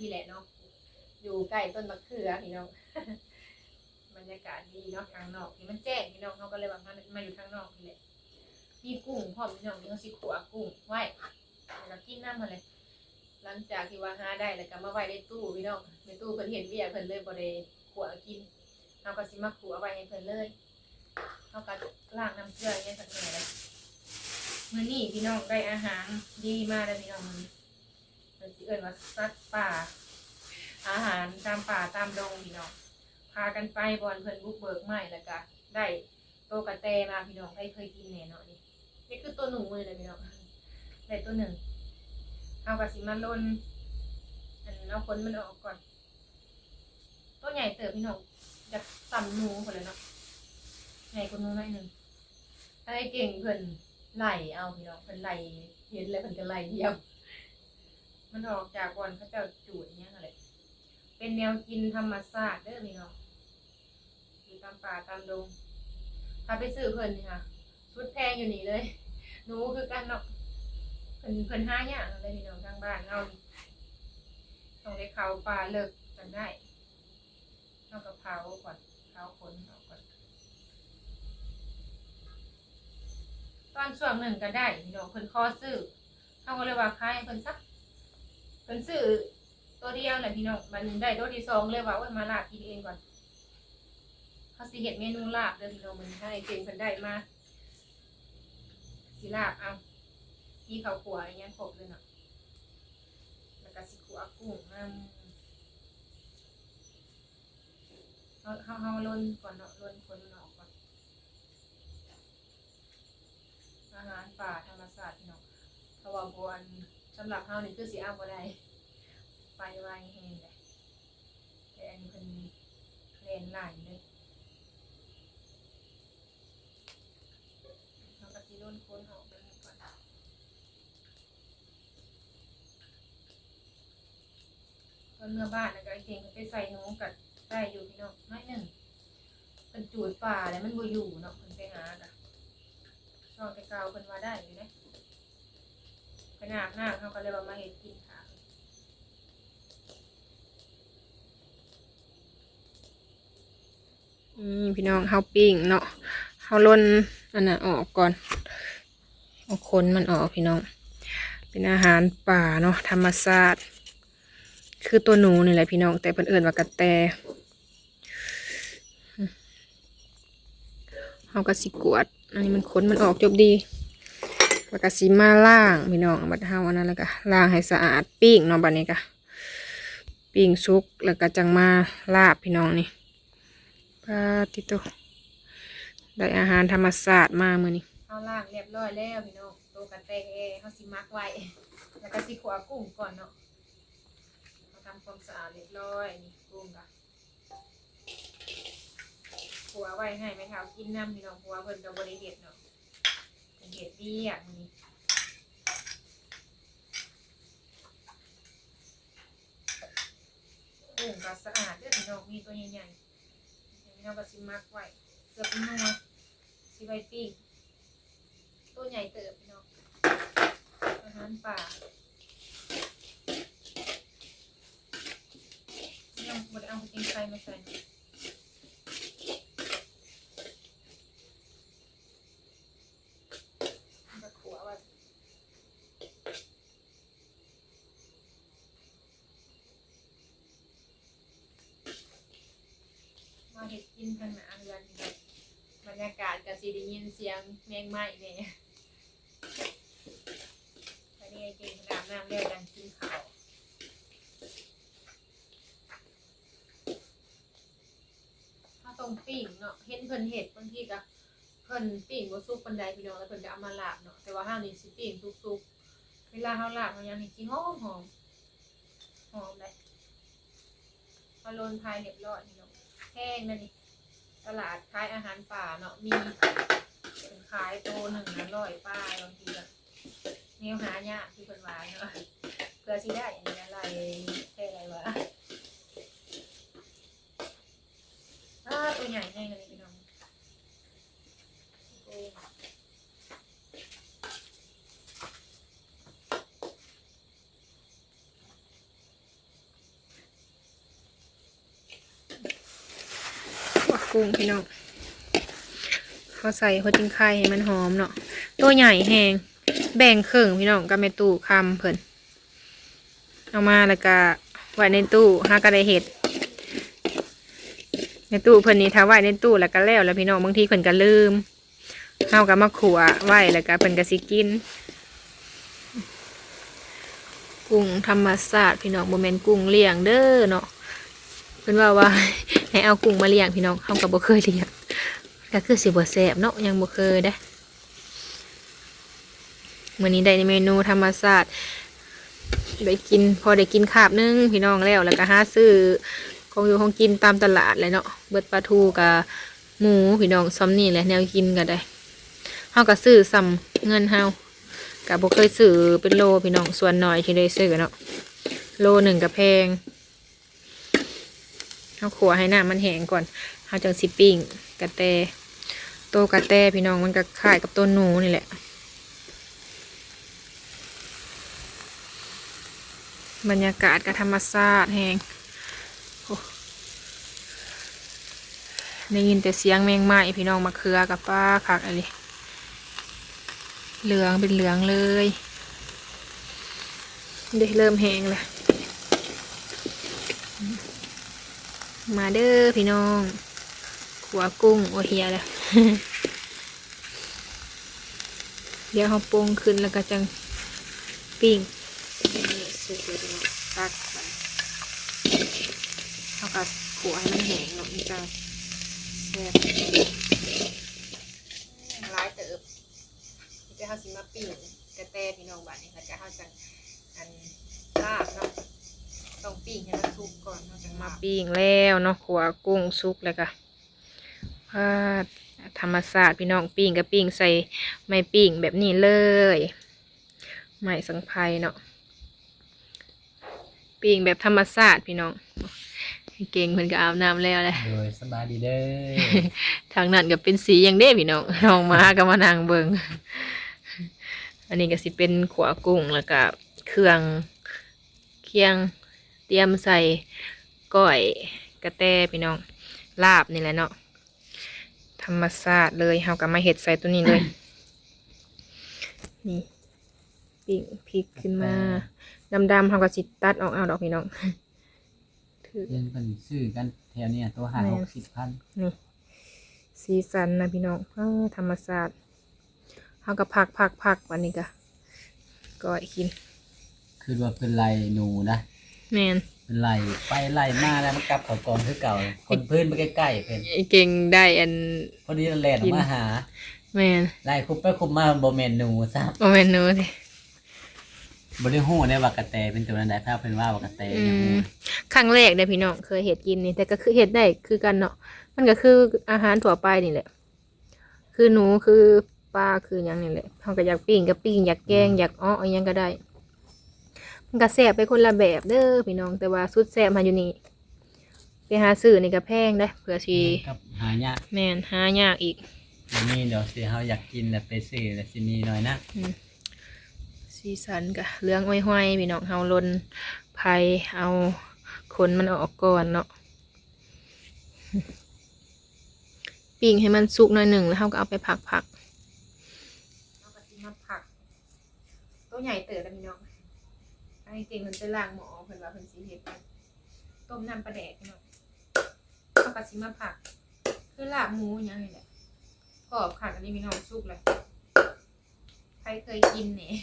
พี่แหละเนาะ อยู่ใกล้ต้นมะเขือพี่น้อง บรรยากาศดีเนาะทางนอกนี่มันแจ้งพี่น้องเขาก็เลยว่ามามาอยู่ทางนอกนี่แหละมีกุ้งพร้อมพี่น้องนี่เขาสิขัวกุ้งไว้แล้วกินน้ำมาเลย หลังจากที่ว่าหาได้แล้วก็มาไว้ในตู้พี่น้อง ในตู้เพิ่นเห็นเวียเพิ่นเลยบ่ได้ขัวกินเฮาก็สิมาขัวไว้ให้เพิ่นเลยเฮาก็ล้างน้ำเกลืออย่างเงี้ยสักหน่อยเลยมื้อนี้พี่น้องได้อาหารดีมากเลยพี่น้องมื้อนี้ เพิ่นสิเอิ้นว่าสัตว์ป่า อาหารตามป่าตามดงพี่น้องพากันไปบอนเพิ่นบุกเบิกใหม่แล้วก็ได้โตกระแตมาพี่น้องให้เคยกินแน่เนอนนี่นี่คือตัวหนูมือเลยพี่น้องได้ตัวหนึ่งเอากระสิมาลนอันเอาคนมันออกก่อนตัวใหญ่เติบพี่น้องจะสั่หนูคนเลยเนาะใหญ่กว่าหนูหน่อยหนึ่งไอ้เก่งเพิ่นไหลเอาพี่น้องเพิ่นไหลเห็นแล้วเพิ่นจะไหลเดียว มันออกจากบอนเขาเจ้าจูดเนี้ยอะไรเป็นแนวกินธรรมชาติเด้อพี่น้องอยู่ตามป่าตามดง ถ้าไปซื้อเพิ่นนี่ค่ะชุดแพงอยู่นี่เลยหนูคือกันเนาะเพิ่นเพิ่นห้าอย่างเลยพี่น้องทางบ้านเราต้องได้เขาป่าเลิกกันได้เอากระเพราก่อนเผาขนออกก่อน ตอนช่วงหนึ่งก็ได้พี่น้องเพิ่นขอซื้อเขาก็เลยว่าขายให้เพิ่นซัก เพิ่นซื้อตัวเดียวแหละพี่น้องมันได้ตัวที่สองเลยว่าโอ้ยมาลาบกินเองก่อนเขาสิเห็ดเมนูลาบเด้อพี่น้องมันให้เก่งเพิ่นได้มาสิลาบเอาที่เขาขัวอย่างเงี้ยครบเลยเนาะแล้วก็สิขัวกุ้งน้ำเขาเขาเขาลนก่อนเนาะลนคนมันออกก่อนอาหารป่าธรรมชาติพี่น้องเพราะว่าบอัน สำหรับเฮานี่คือสิเอาบ่ได้ไปไวแห้งเลยแต่อันนี้เป็นเลนไหลเลยเราก็สิโดนคนออกไปนี่ก่อนตอนเมื่อบ้านนะก็ไอเก่งไปใส่หนูกัดได้อยู่พี่น้องน้อยหนึ่งเป็นจูดป่าแล้วมันบ่อยู่เนาะมันไปหากะช่องแต่เก่าเพิ่นว่าได้อยู่นะ ขนาดหน้าเขาก็เลยว่ามาเห็ดกินค่ะนี่พี่น้องเฮาปิ้งเนาะเฮาล่นอันน่ะออกก่อนเอาขนมันออกพี่น้อง เป็นอาหารป่าเนาะธรรมชาติคือตัวหนูนี่แหละพี่น้อง แต่เพิ่นเอิ้นว่ากระแตเฮาก็สิกวด อันนี้มันขนมันออกจบดี แล้วก็สิมาล้างพี่น้องบัดเฮาอันนั้นแล้วก็ล้างให้สะอาดปิ้งเนาะบัดนี้ก็ปิ้งสุกแล้วก็จังมาลาบพี่น้องนี่ปาติโตได้อาหารธรรมศาสตร์มามือนี้เอาล่างเรียบร้อยแล้วพี่น้องโตกันแต่เขาสิมักไว้แล้วก็สิขัวกุ้งก่อนเนาะเขาทำความสะอาดเรียบร้อยนี่กุ้งก็ขัวไว้ให้ไหมคะกินน้ำพี่น้องขัวเพิ่นจะบริเห็ดเนาะ เห็ดเบี้ยมือนี้กุ้งก็สะอาดเด้อพี่น้องมีตัวใหญ่ๆเราก็สิมักไว้เกือบนัวสิไว้ปิ้งตัวใหญ่เติบพี่น้องอาหารป่ายังบไดเอาไปกินไข่มาใส่เนาะเอาไปขัวไว้มาเห็ดกินทางหนาเรือนนี่ครับบรรยากาศกับสีได้ยิน เสียงแมงไม้เนี่ยตอนนี้ไอ้เก่งขนาดน้ำเรียกดังกินข้าวถ้าตรงปิ่งเนาะเห็นเพิ่นเห็ดบางทีก็เพิ่นปิ่งบ่สุกปานใดพี่น้องแล้วเพิ่นก็เอามาลาบเนาะแต่ว่าห้านี่สิปิ่งสุกๆเวลาเฮาลาบมันยังนี่สิหอมหอมหอมเลยพอโลนพายเรียบร้อยพี่น้องแห้งนั่นนี่ตลาดขายอาหารป่าเนาะมี ขายโตหนึ่งนะร้อยป้ายบางทีแบบเนี้ยหายากที่คนวานเนาะเพื่อที่ได้อย่างนี้อะไรแค่อะไรวะอ้าตัวใหญ่แน่เลยพี่น้องกุ้งพี่น้อง เขาใส่หัวจิงไข่ให้มันหอมเนาะตัวใหญ่แหงแบ่งครึ่งพี่น้องกับแม่ตู้คำเพิ่นเอามาแล้วก็ไว้ในตู้หากระไดเห็ดในตู้เพิ่นนี่ถ้าไว้ในตู้แล้วก็แล้วแล้วพี่น้องบางทีเพิ่นก็ลืมเฮาก็มาขัวไว้แล้วก็เพิ่นก็สิกินกุ้งธรรมชาสติพี่น้องโมเมนกุ้งเลี้ยงเด้อเนาะเพิ่นว่าว่าให้เอากุ้งมาเลี้ยงพี่น้องเขาก็บ่เคยเลี้ยง ก็คือสิบ่แซบเนาะยังบ่เคยได้มื้อนี้ได้เมนูธรรมชาสติได้กินพอได้กินคาบหนึงพี่น้องแล้วแล้วก็หาซื้อของอยู่ของกินตามตลาดเลยเนาะเบิดปลาทูกับหมูพี่น้องซ้ำนี่แหละแนวกินก็ได้เฮาก็ซื้อซ้ำเงินเฮากับบ่เคยซื้อเป็นโลพี่น้องส่วนน้อยที่ได้ซื้อเนาะโลหนึ่งกับแพงเอาขัวให้น้ำมันแห้งก่อนเอาจังสิปิ้งกระแต ตกระแตพี่น้องมันก็คล้ายกับต้นหนูนี่แหละบรรยากาศกับธรรมชาติแหงได้ยินแต่เสียงแมงไม้พี่น้องมาเคือกับป้าคักอะไรเหลืองเป็นเหลืองเลยเดี๋ยวเริ่มแหงแล้วมาเด้อพี่น้อง ขัวกุ้งโอเฮียแล้ว เดี๋ยวเขาปรุงขึ้นแล้วก็จังปิ้งนี่สุกเลยพี่น้องตักไปเขาก็ขัวให้มันแห้งเนาะมันจะแซ่บร้ายเติบเดี๋ยวเขาสิมาปิ้งกระแตพี่น้องบ้านนี้แล้วก็เขาจะอันลาบเนาะต้องปิ้งให้มันสุกก่อนเขาจะมาปิ้งแล้วเนาะขัวกุ้งสุกแล้วก็พาด ธรรมศาสตร์พี่น้องปิ้งกับปิ้งใส่ไม้ปิ้งแบบนี้เลยไม้สังไพรเนาะปิ้งแบบธรรมศาสตร์พี่น้องเก่งเพิ่นก็อาบน้ำแล้วแหละโดยสบายดีเด้อทางนั้นก็เป็นสีอย่างเด้พี่น้องน้องมาก็มานั่งเบิงอันนี้ก็สิเป็นขวากุ้งแล้วก็เครื่องเคียงเตรียมใส่ก้อยกระแตพี่น้องลาบนี่แหละเนาะ ธรรมชาติเลยเฮาก็มาเห็ดใส่ตัวนี้เลย นี่ปิ้งพริกขึ้นมา ดำๆเฮาก็สิตัดออกเอาดอกพี่น้องถือเรียนเป็นซื้อกันแถวเนี้ยตัวหาแม่หกสิบพันนี่สีสันนะพี่น้องเออธรรมศาสตร์เขาก็พักพักพักวันนี้ก็ก็กิน คือว่าเป็นไรหนูนะแมน เป็นไรไปไล่มาแล้วมันกลับเขากองคือเก่า คนพื้นไปใกล้ๆเพิ่นไอ้เก่งได้อัน พอดีแลนด์มาหาแมนไล่คุบไปคุบมาบ่แม่นหนูซะโอเมนนูสิบ่ได้ฮู้ได้ว่ากระแตเป็นตัวนั้นได้ถ้าเพิ่นว่าว่ากระแตอือย่างมฮู้ครั้งแรกเนี่ยพี่น้องเคยเห็ดกินนี่ แต่ก็คือเห็ดได้คือกันเนาะมันก็คืออาหารทั่วไปนี่แหละ คือหนูคือปลาคืออย่างนี่แหละเขาก็อยากปิ้งก็ปิ้งอยากแกงอยากอ้ออะไรยังก็ได้ มันก็แซ่บไปคนละแบบเด้อพี่น้องแต่ว่าสุดแซ่บมาอยู่นี่ไปหาซื้อนี่ก็แพงได้อเผื่อสิกับหายากแม่นหายากอีกอันนี้เดี๋ยวสิเฮาอยากกินแล้วไปซื้อแล้วสิมีหน่อยนะสีสันกะเรื่องอ้อยห้อยๆพี่น้องเฮาลนไผ่เอาขนมันออกก่อนเนาะปิ้งให้มันสุกหน่อยหนึ่งแล้วเฮาก็เอาไปผักผัก เอากะทิมาผัก ตัวใหญ่เติบแล้วพี่น้อง ให้เก่งมันจะล้างหมอเพิ่นว่าเพิ่นสิเฮ็ดต้มน้ำปลาแดกเนาะเอากะทิมาผัก คือลาบหมูอย่างนี้แหละกรอบค่ะอันนี้มีน้องสุกเลยใครเคยกินเนี่ย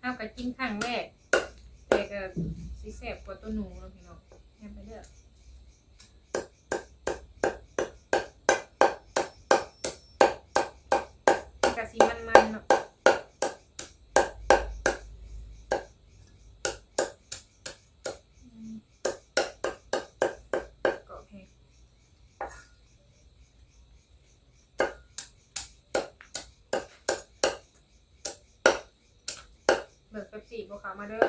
ห้าวกับกินครั้งแรกแต่ก็สิแสบกว่าตัวหนูเนาะพี่น้องแม่ไปเด้อกะสิมันๆเนาะอืมก็โอเค เบิกเป๊ปซี่พวกมาเด้อ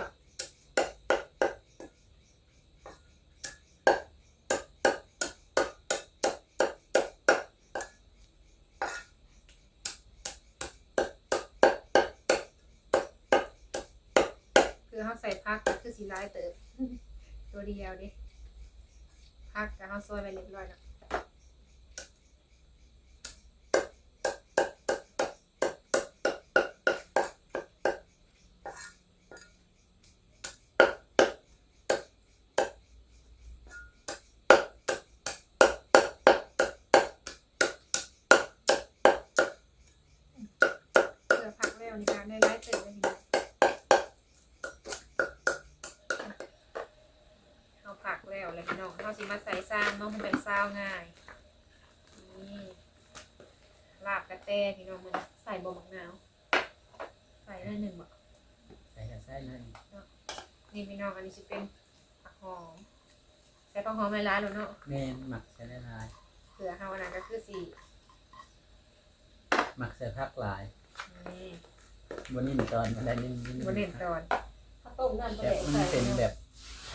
คือเขาใส่พักคือสีร้ายเติบตัวเดียวดิพักกับเขาซอยไปเรียบร้อยแล้ว แล้ว เลยพี่น้องเขาสิมาใส่ซางเนาะมันเป็นซาวง่ายนี่ลาบกระแตพี่น้องมันใส่บ่มะนาวใส่ได้หนึ่งบ่ใส่กับไส้นั่นนี่พี่น้องอันนี้จะเป็นผักหอมใส่ผักหอมไม่ร้ายแล้วเนาะแมนหมักใส่ได้หลายเผื่อเฮาอันนั้นก็คือสีหมักใส่ผักหลายนี่บนนี้ตอนอะไรนี่นี่บนเล่นตอนข้าวต้มนั่นแบบมันเป็นแบบ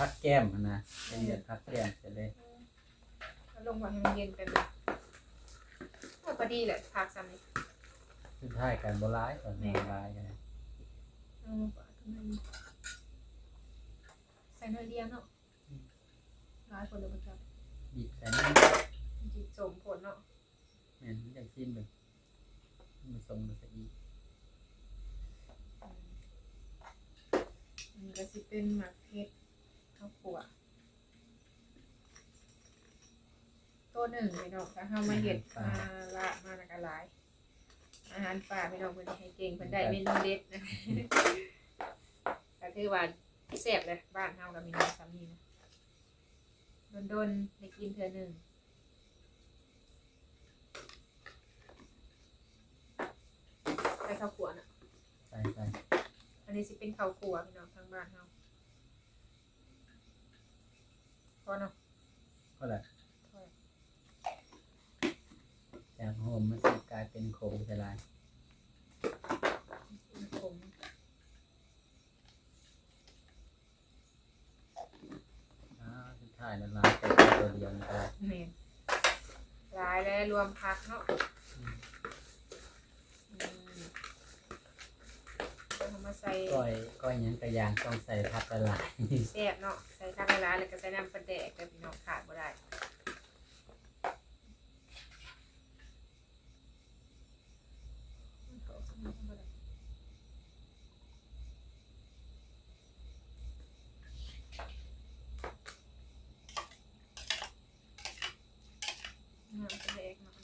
ผักแก้มอะนะเป็นแบบผักแก้มเสร็จเลยเอาลงมาให้มันเย็นกันเลยโอ้พอดีแหละผักซ้ำนี่สุดท้ายกันโบร้ายก่อนโบร้ายกันเอาลงไปข้างในใส่เนื้อเดียวเนาะร้ายคนเลยประจับบีบใส่นี่จิตสมผลเนาะแมนมันอย่างสิ้นแบบมันทรงมันจะอีกอืมก็สิเป็นหมักเผ็ด ข้าวขั่วตัวหนึ่งพี่น้องถ้าเฮามาเห็ดมาละมาละกะหลาย อาหารป่าพี่น้องเพิ่นให้เก่งเพิ่นได้เมนูเด็ดนะก็คือว่าแซ่บเลยบ้านเฮากับมีน้องซ้ำนี่นะโดนๆได้กินเทื่อหนึงใส่ข้าวขั่วน่ะใส่ใส่อันนี้สิเป็นข้าวขั่วพี่น้องทางบ้านเฮาพ อเนาะก็แหละพอจากโฮมมันจะกลายเป็นโคงจะลายผมอ่าสุดท้ายแล้วลายแต่ตัวเดียวนี่ก็ได้แม่นหลายแล้วรวมพักเนาะอืมเอามาใส่ก้อยก้อยหยังกระยางต้องใส่ผักละลาย แซ่บเนาะใส่ข้าว ร้านแล้วก็ใส่น้ำปลาแดกแต่พี่น้องขาดบ่ได้น้ำปลาแดกหน่อย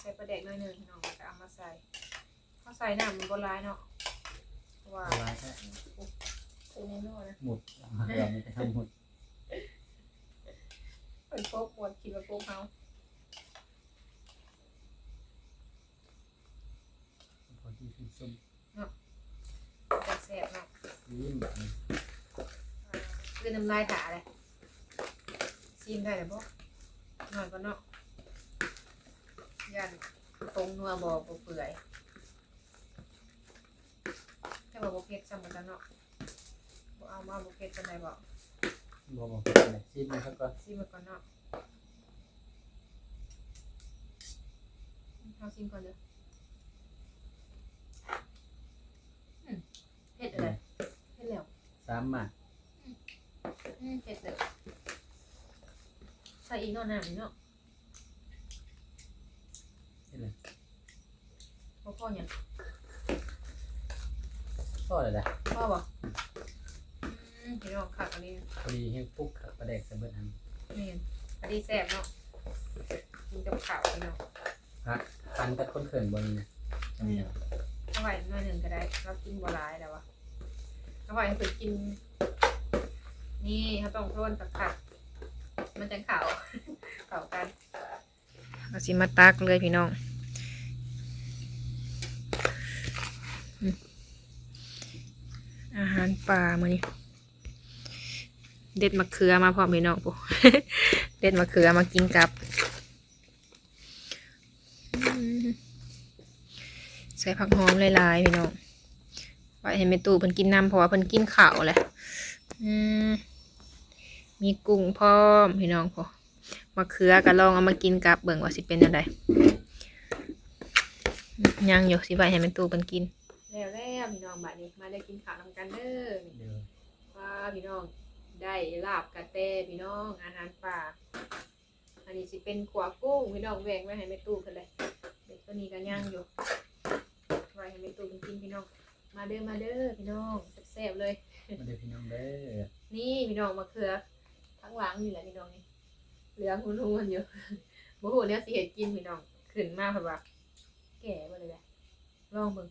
ใส่ปลาแดกหน่อยหนึ่งพี่น้องแล้วก็เอามาใส่เขาใส่น้ำมันบ่ร้ายเนาะเพราะว่าละลายแค่เป็ นในนอกนะหมดเราไม่ได้ทำหมดเป็นโป๊กหมดคิดว่าโป๊กเขาพอที่ที่ส้มจะแซ่บเนาะยิ้มแบบนี้คือน้ำลายถาเลยซีมได้หรือบ่หน่อยก็เนาะยันตรงนัวบ่บ่เปื่อยแต่ว่าบ่เผ็ดซ้ำกันเนาะ เอามาบ่เผ็ดจังไดบ่บอกบอกเป็นอะไรซิมนะครับก็ซีมมันก่อนเนาะเอาซีมก่อนเด้ออืมเผ็ดอะไรเผ็ดแล้วสามหมากอืมเผ็ดเลยใส่อีกหน่อยหน้านี่เนาะนี่เลยพ่อพ่อเนี่ยพ่อเลยนะพ่อบอก อืมพี่น้องขาดอันนี้พอดีให้ปุ๊กกับประเด็กใส่เบิดอันนี่อันนี้แซ่บเนาะกินกับข้าวพี่น้องพักพันกับคนเขินบนนี่นะจำเนียวเอาไว้หน่อยหนึ่งก็ได้เรากินบัวลายแล้ววะเอาไว้ให้เพิ่นกิน นี่เขาต้องโทนตักผักมันจะข่าวข่าวกันเอาสิมาตักเลยพี่น้องอืมอาหารป่ามานี่ เด็ดมะเขือมาพร้อมพี่น้องปุ๊เด็ดมะเขือมากินกับอืมใส่ผักหอมหลายๆพี่น้องไว้ให้แม่ตู่เพิ่นกินน้ำเพราะว่าเพิ่นกินข้าวแหละอืมมีกุ้งพร้อมพี่น้องพอมะเขือก็ลองเอามากินกับเบิ่งว่าสิเป็นจังไดยังอยู่สิไว้ให้แม่ตู่เพิ่นกินแล้วแล้วพี่น้องบัดนี้มาได้กินข้าวนำกันเด้อเดี๋ยวว่าพี่น้อง ได้ลาบกระเตพี่น้องอาหารป่า อันนี้สิเป็นขัวกุ้งพี่น้องแวงไว้ให้แม่ตู้กันเลยเด็กตัวนี้ก็ย่างอยู่ไว้ให้แม่ตู้กินกินพี่น้อง มาเด้อมาเด้อพี่น้องแซ่บๆเลย มาเดี๋ยวพี่น้องเด้อนี่พี่น้องมะเขือทั้งหลังนี่แหละพี่น้องนี่เหลืองหุ่นๆอยู่บ่ฮู้เนี่ยสิเฮ็ดกินพี่น้องขึ้นมาเพิ่นว่าแก่บ่เลยแหละลองเบิ่ง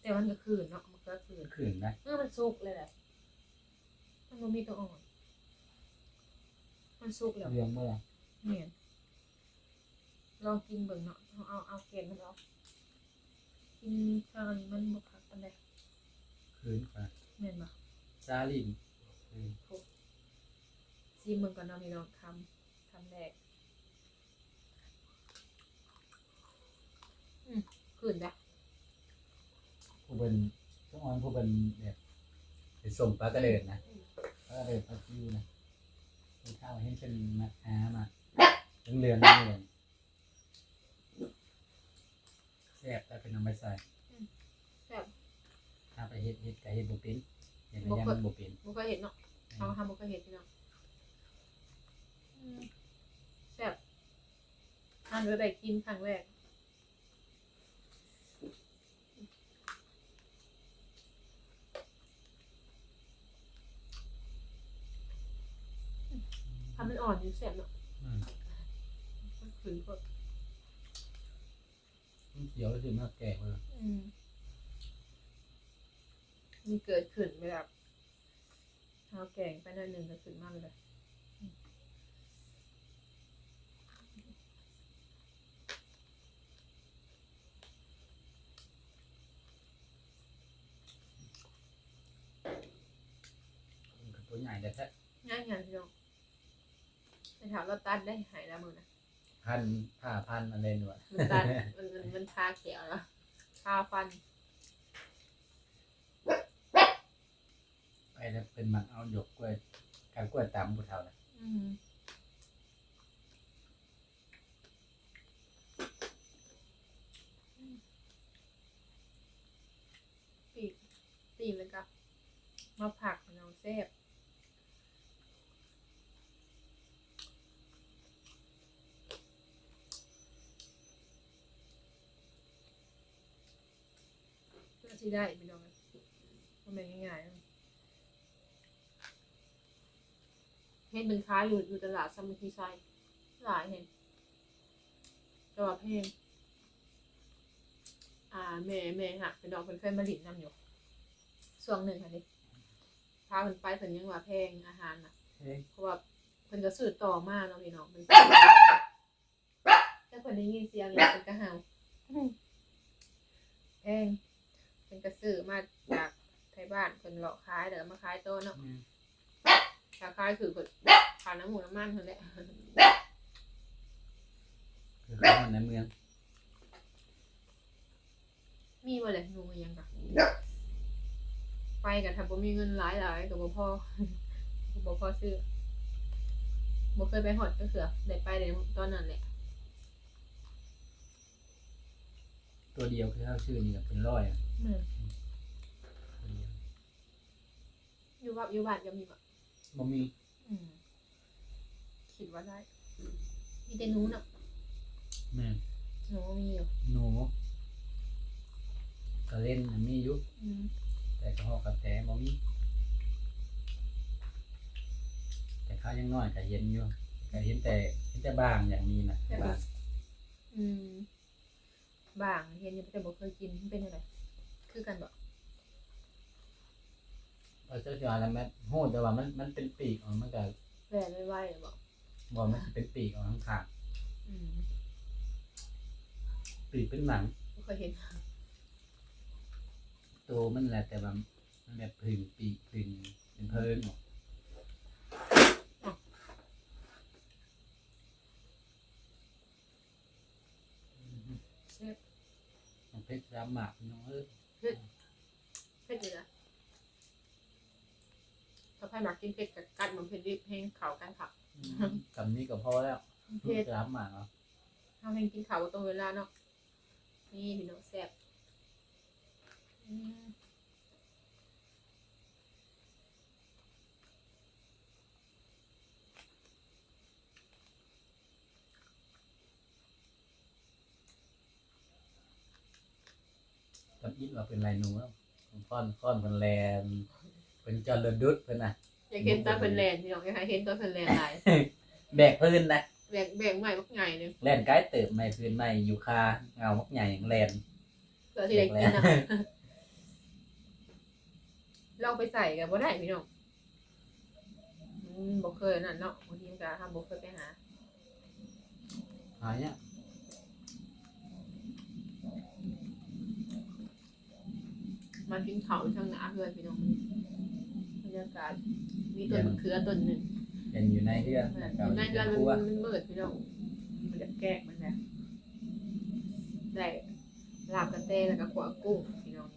แต่มันก็คืนเนาะมะเขือคืนขืนได้เมื่อมันสุกเลยแหละ มันบ่มีตัวอ่อน มันสุกแล้วเรื่องเมื่อเนี่ยลองกินเบิ่งเนาะเอาเอาเอาเกล็ดมันออกกินทางอันนี้มันบ่คักปานใดคืนก่อนแม่นบ่ซาลินคืนซีมเบิ่งก่อนเนาะพี่น้องคำคำแรกอืมขึ้นจ้ะผู้เป็นต้องออนผู้เป็นแบบเป็นส่งปลากระเดิดนะปลา กระเดิดปลาซิวนะเป็นข้าวเห็นเป็นมะขามอะเหลืองๆนี่เลยแซ่บแต่เป็นน้ำใบใส่แซ่บถ้าไปเฮ็ดเฮ็ดกับเฮ็ดบ่เป็นเฮ็ดไปยังมันบ่เป็นบ่เคยเห็นเนาะเอาทำบ่เคยเห็นพี่น้องอืมแซ่บทานไว้ได้กินครั้งแรก ทำมันอ่อนอยู่แซ่บเนาะอืมมันขืนพวกมันเขียวแล้วสิมาแก่เลยอืมมีเกิดขึ้นแบบเอาแกงไปหน่อยหนึ่งก็ขึ้นมากเลย มันก็ตัวใหญ่แต่แท้ ง่ายงานพี่น้อง ไปถามเราตัดได้หายแล้วมือนะพันผ้าพันอะไรหนวดมันตัดมันมันมันทาเขียวแล้วทาฟันไปแล้วเป็นหมักเอาหยกกล้วยการกล้วยตามผู้เฒ่านะอืมปีกปีกเลยกับมาผักน้องเซฟ เพื่อที่ได้พี่น้องมันเป็นง่ายๆนะเห็นเป็นค้ายอยู่อยู่ตลาดซัมมิทีไซหลายเห็นแต่ว่าเพลงอ่าแม่แม่หักเป็นดอกเป็นเคยมาหลินนำอยู่ส่วงหนึ่งค่ะนี่พาเพิ่นไปเพิ่นยังว่าแพงอาหารน่ะเฮ้ยเพราะว่าเพิ่นก็ซื้อต่อมาเนาะพี่น้องมันถ้าเพิ่นได้ยินเสียงแล้วเพิ่นก็เห่าแพง เพิ่นก็ซื้อมาจากไทยบ้านเพิ่นเลาะขายแล้วก็มาขายโตเนาะอืมราคายคือเพิ่นขายน้ำหมูน้ำมันเพิ่นแหละคือเขามันในเมือง มีบ่เลยหนูอิหยังกะไปกันถ้าบ่มีเงินหลายหลายก็บ่พอบ่พอซื้อบ่เคยไปฮอดก็คือได้ไปได้ตอนนั้นแหละตัวเดียวคือเขาชื่อนี่ก็เป็นร้อยอะ แม่นตัวเดียวอยู่บ้านอยู่บ้านก็มีบ่บ่มีอืมคิดว่าได้ มีแต่หนูเนาะแม่นหนูมีอยู่หนูก็เล่นน่ะมีอยู่อืมแต่กระหอกกระแตบ่มี แต่เขายังน้อยก็เห็นอยู่ก็เห็นแต่เห็นแต่บางอย่างนี้นะบางอืมบางเห็นอยู่แต่บ่เคยกินมันเป็นอะไร คือกันบ่เอาเจ้าสิว่าแล้วแม่นฮู้แต่ว่ามันมันเป็นปีกออกมันก็แหวนไว้ๆบ่บ่มันสิเป็นปีกออกข้างอืมๆปีกเป็นหนัง บ่เคยเห็นตัวมันแหละแต่ว่ามันแบบพึ่งปีกพึ่งเป็นเพิ่งออกเช็ดมันเพชรรามหมากพี่น้องเอ้ย เผ็ดอยู่นะถ้าใครมักกินเผ็ดกับกัดมันเผ็ดดิบแห้งเขากันค่ะกับนี้ก็พอแล้วเผ็ดรามหมากเหรอทำแห้งกินเขาตรงเวลาเนาะนี่พี่น้องแซ่บอืม อินว่าเป็นไรหนูแล้วค่อนค่อนเป็นแลนเป็นจอระดุดเพิ่นน่ะอยากเห็นตาเพิ่นแลนพี่น้องอยากให้เห็นตาเพิ่นแลนหลายแบกพื้นนะแบ่งแบ่งใหม่บักใหญ่เลยแล่นไกลเติบไม่พื้นไม่อยู่คาเงามักใหญ่แล่นเพื่อที่ได้กินนะลองไปใส่กันบ่ได้พี่น้องอืมบ่เคยนั่นเนาะบางทีมันก็ทำบ่เคยไปหาหายเนี่ย มากินเขาวทางหนาเพื่อนพี่น้องบรรยากาศมีต้นมะเขือต้นหนึ่งเป็นอยู่ในเรือนอแล้วก็ยู่ในเป็เรือนนมันครัวมันมืดพี่น้องมันจะแกล้งมันนะได้ลาบกระเตแล้วก็ขวากุ้งพี่น้อง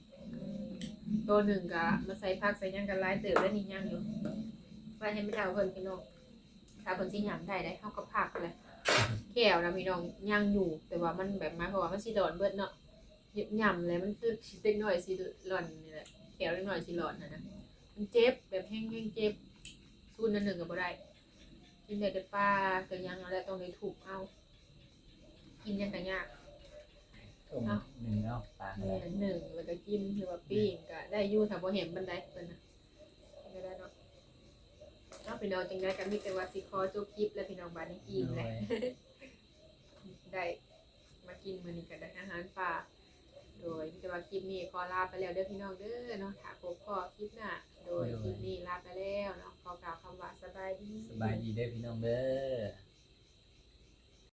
ตัวหนึ่งก็มาใส่ผักใส่หยังกันหลายเติบแล้วนี่ยังอยู่ไปให้ไม่เท่าเพิ่นพี่น้องถ้าเพิ่นสิหยำได้ได้เฮาก็ผักเลยแก้วนะพี่น้องยังอยู่แต่ว่ามันแบบหมายความว่ามันสิดอนเบิดเนาะ หยำเลยมันคือสิเล็กน้อยสิหล่อนนี่แหละแก้วเล็กน้อยสิหล่อนนะนะมันเจ็บแบบแห้งๆเจ็บสู้นั่นหนึ่งก็บ่ได้กินได้แต่ปลาก็ยังเอาแล้วต้องได้ถูกเอา กินยังก็ยากต้มหนึ่งเนาะปลาอะไรแม่หนึ่งแล้วก็กินหรือว่าปิ้งก็ได้อยู่ถ้าบ่เห็นบันไดเพิ่นน่ะก็ได้เนาะเอาพี่น้องจังได้ก็มีแต่ว่าสิขอจบคลิปแล้วพี่น้องบ้านนี้อิ่มแหละได้มากินมื้อนี้ก็ได้อาหารป่าโดยมีแต่ว่าคลิปนี้ขอลาไปแล้วเด้อพี่น้องเด้อเนาะถ้าพบพอคลิปหน้าโดยคลิปนี้ลาไปแล้วเนาะขอกล่าวคำว่าสบายดี สบายดีเด้อพี่น้องเด้อ